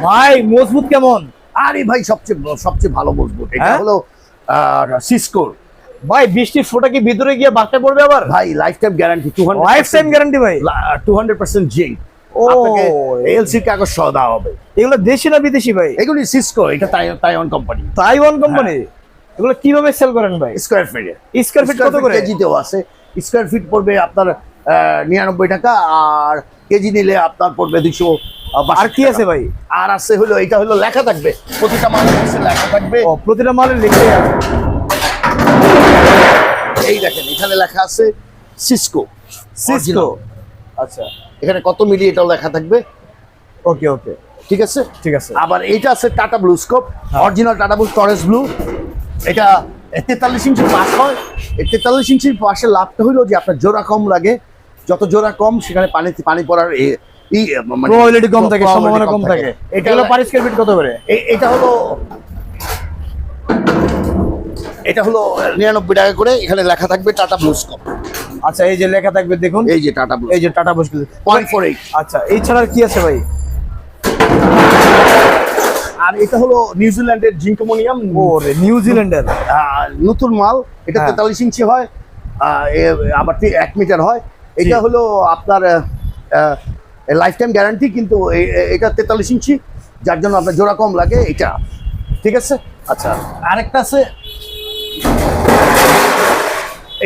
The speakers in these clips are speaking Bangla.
ভাই মজবুত কেমন? আরে ভাই সবচেয়ে সবচেয়ে ভালো মজবুত। এটা হ্যাঁ? হলো সিসকোর ভাই বৃষ্টির ফোটা কি ভিতরে গিয়ে বাচ্চা পড়বে আবার? ভাই lifetime guarantee two lifetime guarantee ভাই? টু হান্ড্রেড পার্সেন্ট জিঙ্ক ও। এলসি কাগজ সহ দেওয়া হবে। এগুলো দেশি না বিদেশি ভাই? এগুলি সিসকো এটা তাই- তাইওয়ান কোম্পানি তাইওয়ান কোম্পানি এগুলো কীভাবে সেল করেন ভাই? স্কোয়ার ফিটে স্কোয়ার ফিট কত করে? কেজিতেও আছে। স্কোয়ার ফিট পড়বে আপনার নিরানব্বই টাকা আর কেজি নিলে আপনার পড়বে দুশো আর কি আছে ভাই? আর আছে হলো এটা হলো লেখা থাকবে প্রতিটা মালের লেখা থাকবে। প্রতিটা মালের লিখে আছে। এই দেখেন এখানে লেখা আছে সিসকো সিসকো আচ্ছা এখানে কত মিলি এটাও লেখা থাকবে। ওকে ওকে। ঠিক আছে? ঠিক আছে। আবার এইটা আছে Tata BlueScope. Original Tata blue Torres blue এটা তেতাল্লিশ ইঞ্চির পাশ হয়। তেতাল্লিশ ইঞ্চির পাশে লাভটা হলো যে আপনার জোড়া কম লাগে যত জোড়া কম সেখানে পানি পানি পড়ার ই মানে প্রবাবিলিটি কম থাকে সম্ভাবনা কম থাকে। এটা এগুলো পার স্কয়ার ফিট কত করে? এটা হলো এটা হলো নিরানব্বই টাকা করে এখানে লেখা থাকবে টাটা ব্লু স্কোপ আচ্ছা এই যে লেখা থাকবে দেখুন। এই যে টাটা এই যে টাটা মুশকিল পয়েন্ট ফোর এইট আচ্ছা এই ছাড়া আর কি আছে ভাই? আর এটা হলো নিউজিল্যান্ডের জিঙ্কোমোনিয়াম। ও রে নিউজিল্যান্ডের আহ, নতুন মাল। এটা হ্যাঁ। তেতাল্লিশ ইঞ্চি হয় আবার এক মিটার হয়। এটা হলো আপনার লাইফ টাইম গ্যারান্টি কিন্তু এটা তেতাল্লিশ ইঞ্চি যার জন্য আপনার জোড়া কম লাগে এটা। ঠিক আছে? আচ্ছা আরেকটা আছে।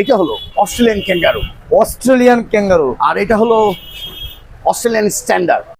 এটা হলো অস্ট্রেলিয়ান ক্যাঙ্গারু। Australian kangaroo. আর এটা হলো অস্ট্রেলিয়ান স্ট্যান্ডার্ড।